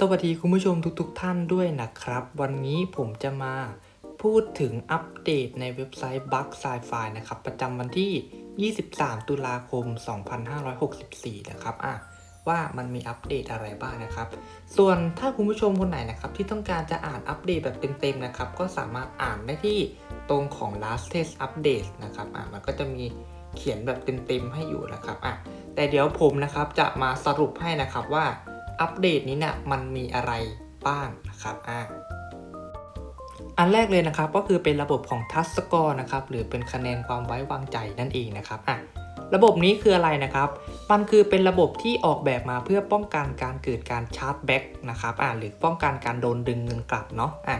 สวัสดีคุณผู้ชมทุกๆทท่านด้วยนะครับ วันนี้ผมจะมาพูดถึงอัปเดตในเว็บไซต์ Bug Sci-Fi นะครับ ประจำวันที่ 23 ตุลาคม 2564 นะครับอะว่ามันมีอัปเดตอะไรบ้างนะครับ ส่วนถ้าคุณผู้ชมคนไหนนะครับ ที่ต้องการจะอ่านอัปเดตแบบเต็มๆนะครับ ก็สามารถอ่านได้ที่ตรงของ last test update นะครับอะมันก็จะมีเขียนแบบเต็มๆให้อยู่นะครับอะแต่เดี๋ยวผมนะครับจะมาสรุปให้นะครับว่า อัปเดตนี้เนี่ยมันมีอะไรบ้างนะครับอ่าอันแรกเลยนะครับก็คือเป็นระบบของทัสสกอร์นะครับหรือเป็นคะแนนความไว้วางใจนั่นเองนะครับอะระบบนี้คืออะไรนะครับ มันคือเป็นระบบที่ออกแบบมาเพื่อป้องกันการเกิดการชาร์จแบ็กนะครับอ่าหรือป้องกันการโดนดึงเงินกลับเนาะอะ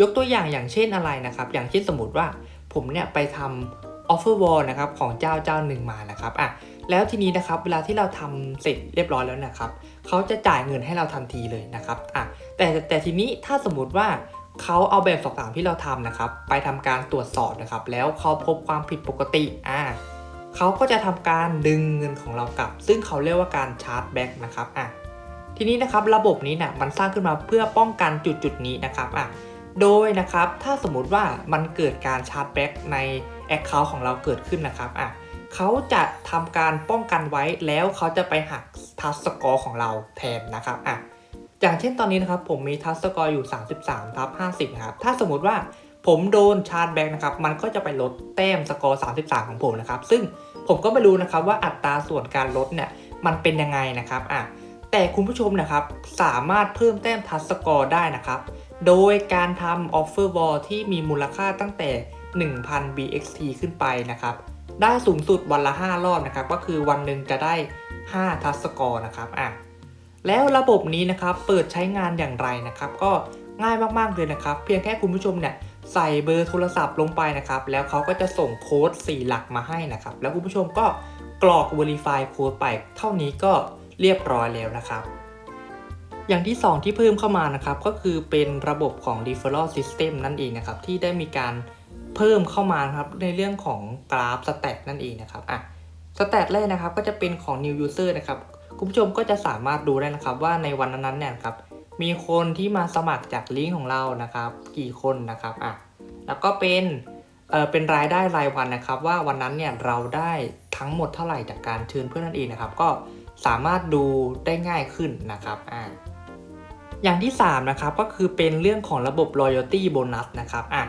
ยกตัวอย่างอย่างเช่นอะไรนะครับ อย่างเช่นสมมติว่าผมเนี่ยไปทำ offer wall นะครับของเจ้าเจ้าหนึ่งมานะครับอะ แล้วทีนี้นะครับเวลาที่เราทำเสร็จเรียบร้อยแล้วนะครับเขาจะจ่ายเงินให้เราทันทีเลยนะครับอะแต่แต่ทีนี้ถ้าสมมติว่าเขาเอาแบบสอบถามที่เราทำนะครับ ไปทำการตรวจสอบนะครับ แล้วเขาพบความผิดปกติอ่าเขาก็จะทำการดึงเงินของเรากลับ ซึ่งเขาเรียกว่าการชาร์จแบ็กนะครับอะทีนี้นะครับระบบนี้นะ่ะมันสร้างขึ้นมาเพื่อป้องกันจุดจุดนี้นะครับอะโดยนะครับถ้าสมมุติว่ามันเกิดการชาร์จแบ็กใน Account ของเราเกิดขึ้นนะครับอะ เขาจะทำการป้องกันไว้แล้วเขาจะไปหักทัสสกอร์ของเราแทนนะครับอะอย่างเช่นตอนนี้นะครับผมมีทัสสกอร์อยู่ 33ทับ50ครับถ้าสมมุติว่าผมโดนชาร์จแบ็กนะครับ มันก็จะไปลดแต้มสกอร์ 33 ของผมนะครับ ซึ่งผมก็ไม่รู้นะครับว่าอัตราส่วนการลดเนี่ยมันเป็นยังไงนะครับอะแต่คุณผู้ชมนะครับสามารถเพิ่มแต้มทัสสกอร์ได้นะครับ โดยการทำ Offer Wall ที่มีมูลค่าตั้งแต่ 1,000 BXT ขึ้นไปนะครับ ได้สูงสุดวันละ 5 รอบนะครับ ก็คือวันหนึ่งจะได้ 5 ทัสกอร์นะครับอะแล้วระบบนี้นะครับเปิดใช้งานอย่างไรนะครับ ก็ง่ายมากๆเลยนะครับ เพียงแค่คุณผู้ชมเนี่ยใส่เบอร์โทรศัพท์ลงไปนะครับ แล้วเขาก็จะส่งโค้ด 4 หลักมาให้นะครับ แล้วคุณผู้ชมก็กรอก Verify โค้ดไป เท่านี้ก็เรียบร้อยแล้วนะครับ อย่างที่ 2 ที่เพิ่มเข้ามานะครับ ก็คือเป็นระบบของ referral system นั่นเองนะครับ ที่ได้มีการ เพิ่มเข้ามาครับในเรื่องของกราฟสแตทนั่นเองนะครับอะสแตทแรกนะครับก็จะเป็นของ new user นะครับคุณผู้ชมก็จะสามารถดูได้นะครับว่าในวันนั้นๆเนี่ยครับมีคนที่มาสมัครจากลิงก์ของเรานะครับ กี่คนนะครับอะแล้วก็เป็นเอ่อเป็นรายได้รายวันนะครับ ว่าวันนั้นเนี่ยเราได้ทั้งหมดเท่าไหร่จากการเชิญเพื่อนนั่นเองนะครับ ก็สามารถดูได้ง่ายขึ้นนะครับอ่าอย่างที่ 3 นะครับก็คือเป็นเรื่องของระบบ loyalty bonus นะครับอะ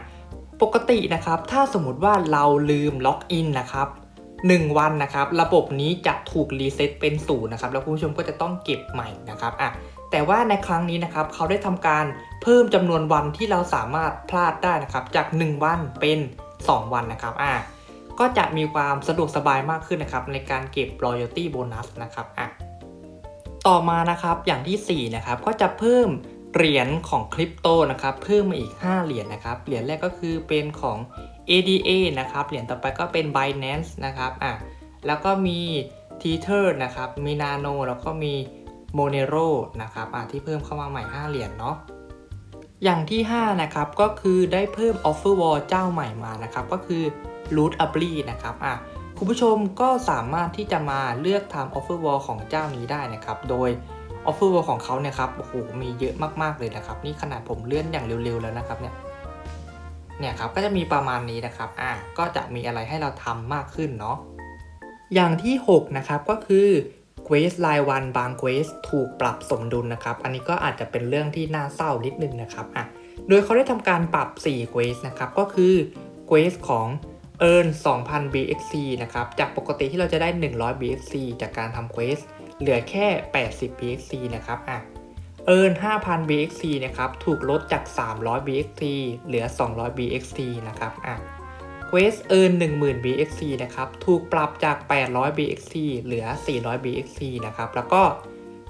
ปกตินะครับ ถ้าสมมติว่าเราลืมล็อกอินนะครับ1 วันนะครับ ระบบนี้จะถูกรีเซ็ตเป็นศูนย์นะครับ แล้วคุณผู้ชมก็จะต้องเก็บใหม่นะครับอะแต่ว่าในครั้งนี้นะครับเขาได้ทำการเพิ่มจำนวนวันที่เราสามารถพลาดได้นะครับ จาก 1 วันเป็น 2 วันนะครับอะก็จะมีความสะดวกสบายมากขึ้นนะครับ ในการเก็บ loyalty bonus นะครับอะต่อมานะครับอย่างที่ 4 นะครับ ก็จะเพิ่ม เหรียญของคริปโตนะครับเพิ่มมาอีก 5 เหรียญนะครับเหรียญแรกก็คือเป็นของ ADA นะครับเหรียญต่อไปก็เป็น Binance นะครับอะแล้วก็มี Tether นะครับมี Nano แล้วก็มี Monero นะครับอะที่เพิ่มเข้ามาใหม่ 5 เหรียญเนาะอย่างที่ 5 นะครับก็คือได้เพิ่ม Offer Wall เจ้าใหม่มานะครับก็คือ Root a b l y นะครับอะคุณผู้ชมก็สามารถที่จะมาเลือกทำ Offer Wall ของเจ้านี้ได้นะครับ โดย Offer Wall ของเขาเนี่ยครับโอ้โหมีเยอะมากๆเลยนะครับนี่ขนาดผมเลื่อนอย่างเร็วๆแล้วนะครับเนี่ยเนี่ยครับก็จะมีประมาณนี้นะครับอะก็จะมีอะไรให้เราทำมากขึ้นเนาะอย่างที่ 6 นะครับก็คือ Quest รายวันบาง Quest ถูกปรับสมดุลนะครับ อันนี้ก็อาจจะเป็นเรื่องที่น่าเศร้านิดนึงนะครับอะโดยเขาได้ทำการปรับ4 Quest นะครับก็คือ Quest ของ earn 2,000 BXC นะครับจากปกติที่เราจะได้ 100 BXC จากการทำ Quest เหลือแค่ 80 BXC นะครับอะ earn 5,000 BXC นะครับ ถูกลดจาก 300 BXC เหลือ 200 BXC นะครับอะ Quest earn 10,000 BXC นะครับ ถูกปรับจาก 800 BXC เหลือ 400 BXC นะครับ แล้วก็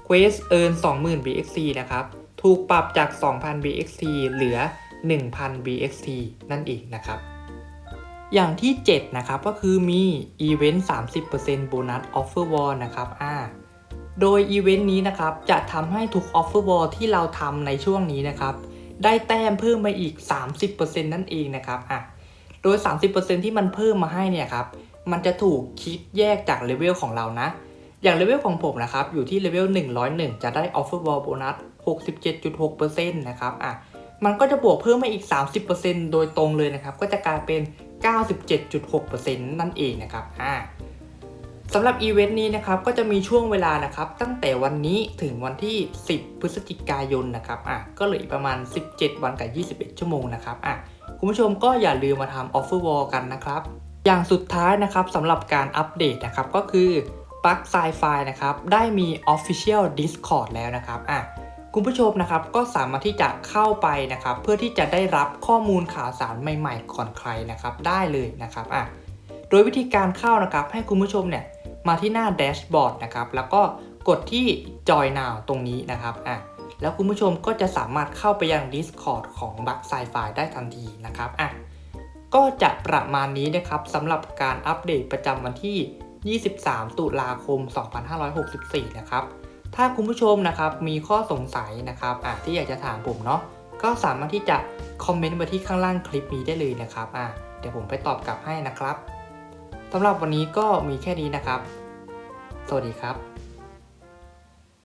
Quest earn 20,000 BXC นะครับ ถูกปรับจาก 2,000 BXC เหลือ 1,000 BXC นั่นเองนะครับอย่างที่ 7 นะครับ ก็คือมีอีเวนต์30%โบนัส Offer Wall นะครับอ่า โดยอีเวนต์นี้นะครับจะทำให้ทุก Offer Wall ที่เราทำในช่วงนี้นะครับ ได้แต้มเพิ่มมาอีก 30%นั่นเองนะครับอะโดย 30%ที่มันเพิ่มมาให้เนี่ยครับมันจะถูกคิดแยกจากเลเวลของเรานะ อย่างเลเวลของผมนะครับอยู่ที่เลเวล101 จะได้ Offer Wall Bonus 67.6%นะครับอะมันก็จะบวกเพิ่มมาอีก 30%โดยตรงเลยนะครับ ก็จะกลายเป็น 97.6%นั่นเองนะครับอ่า สำหรับอีเวนต์นี้นะครับก็จะมีช่วงเวลานะครับตั้งแต่วันนี้ถึงวันที่ 10 พฤศจิกายนนะครับอะก็เหลืออีกประมาณ 17 วันกับ 21 ชั่วโมงนะครับอะคุณผู้ชมก็อย่าลืมมาทำ Offer Wall กันนะครับ อย่างสุดท้ายนะครับสำหรับการอัปเดตนะครับก็คือปลั๊กไซไฟนะครับได้มี Official Discord แล้วนะครับอะคุณผู้ชมนะครับก็สามารถที่จะเข้าไปนะครับ เพื่อที่จะได้รับข้อมูลข่าวสารใหม่ ๆ ก่อนใครนะครับ ได้เลยนะครับอะโดยวิธีการเข้านะครับให้คุณผู้ชมเนี่ย มาที่หน้าแดชบอร์ดนะครับแล้วก็กดที่ Join Now ตรงนี้นะครับอะแล้วคุณผู้ชมก็จะสามารถเข้าไปยัง Discord ของ b u g s c i f i ได้ทันทีนะครับอะก็จะประมาณนี้นะครับสำหรับการอัปเดตประจำวันที่ 23 ตุลาคม 2564 นะครับ ถ้าคุณผู้ชมนะครับมีข้อสงสัยนะครับอะที่อยากจะถามผมเนาะก็สามารถที่จะคอมเมนต์มาที่ข้างล่างคลิปนี้ได้เลยนะครับอะเดี๋ยวผมไปตอบกลับให้นะครับำหรับวันนี้ก็มีแค่นี้นะครับ สวัสดีครับ